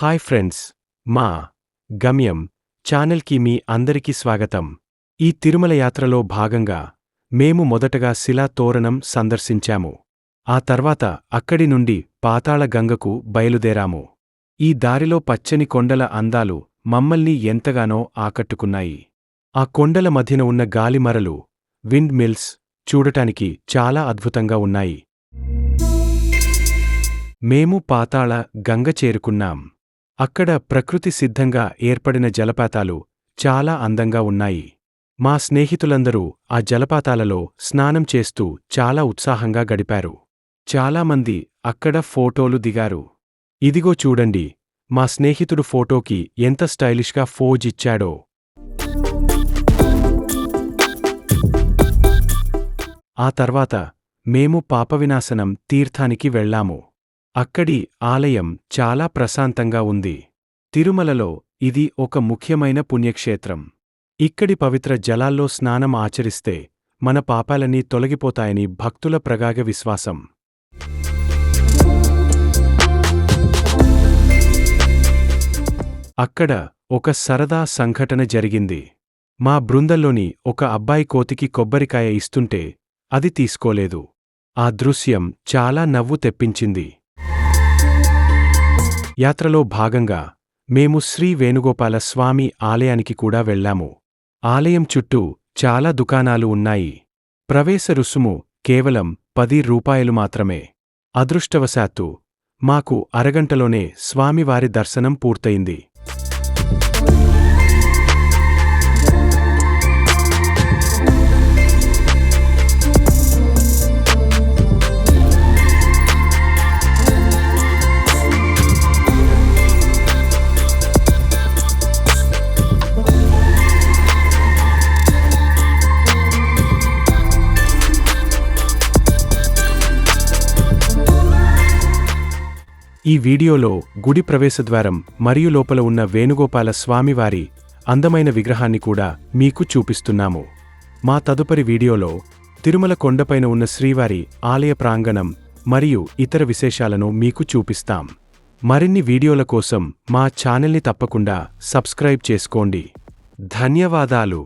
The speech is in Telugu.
హాయ్ ఫ్రెండ్స్ మా గమ్యం ఛానల్కి మీ అందరికీ స్వాగతం. ఈ తిరుమల యాత్రలో భాగంగా మేము మొదటగా శిలా తోరణం సందర్శించాము. ఆ తర్వాత అక్కడి నుండి పాతాళగంగకు బయలుదేరాము. ఈ దారిలో పచ్చని కొండల అందాలు మమ్మల్ని ఎంతగానో ఆకట్టుకున్నాయి. ఆ కొండల మధ్యన ఉన్న గాలిమరలు విండ్ మిల్స్ చూడటానికి చాలా అద్భుతంగా ఉన్నాయి. మేము పాతాళ గంగ చేరుకున్నాం. అక్కడ ప్రకృతి సిద్ధంగా ఏర్పడిన జలపాతాలు చాలా అందంగా ఉన్నాయి. మా స్నేహితులందరూ ఆ జలపాతాలలో స్నానం చేస్తూ చాలా ఉత్సాహంగా గడిపారు. చాలామంది అక్కడ ఫోటోలు దిగారు. ఇదిగో చూడండి మా స్నేహితుడు ఫోటోకి ఎంత స్టైలిష్గా ఫోజ్ ఇచ్చాడో. ఆ తర్వాత మేము పాపవినాశనం తీర్థానికి వెళ్ళాము. అక్కడి ఆలయం చాలా ప్రశాంతంగా ఉంది. తిరుమలలో ఇది ఒక ముఖ్యమైన పుణ్యక్షేత్రం. ఇక్కడి పవిత్ర జలాల్లో స్నానం ఆచరిస్తే మన పాపాలన్నీ తొలగిపోతాయని భక్తుల ప్రగాగ విశ్వాసం. అక్కడ ఒక సరదా సంఘటన జరిగింది. మా బృందంలోని ఒక అబ్బాయి కోతికి కొబ్బరికాయ ఇస్తుంటే అది తీసుకోలేదు. ఆ దృశ్యం చాలా నవ్వు తెప్పించింది. యాత్రలో భాగంగా మేము శ్రీ వేణుగోపాల స్వామి ఆలయానికి కూడా వెళ్ళాము. ఆలయం చుట్టూ చాలా దుకాణాలు ఉన్నాయి. ప్రవేశ రుసుము కేవలం పది రూపాయలు మాత్రమే. అదృష్టవశాత్తు మాకు అరగంటలోనే స్వామివారి దర్శనం పూర్తయింది. ఈ వీడియోలో గుడి ప్రవేశద్వారం మరియు లోపల ఉన్న వేణుగోపాల స్వామివారి అందమైన విగ్రహాన్ని కూడా మీకు చూపిస్తున్నాము. మా తదుపరి వీడియోలో తిరుమల కొండపైన ఉన్న శ్రీవారి ఆలయ ప్రాంగణం మరియు ఇతర విశేషాలను మీకు చూపిస్తాం. మరిన్ని వీడియోల కోసం మా ఛానల్ని తప్పకుండా సబ్స్క్రైబ్ చేసుకోండి. ధన్యవాదాలు.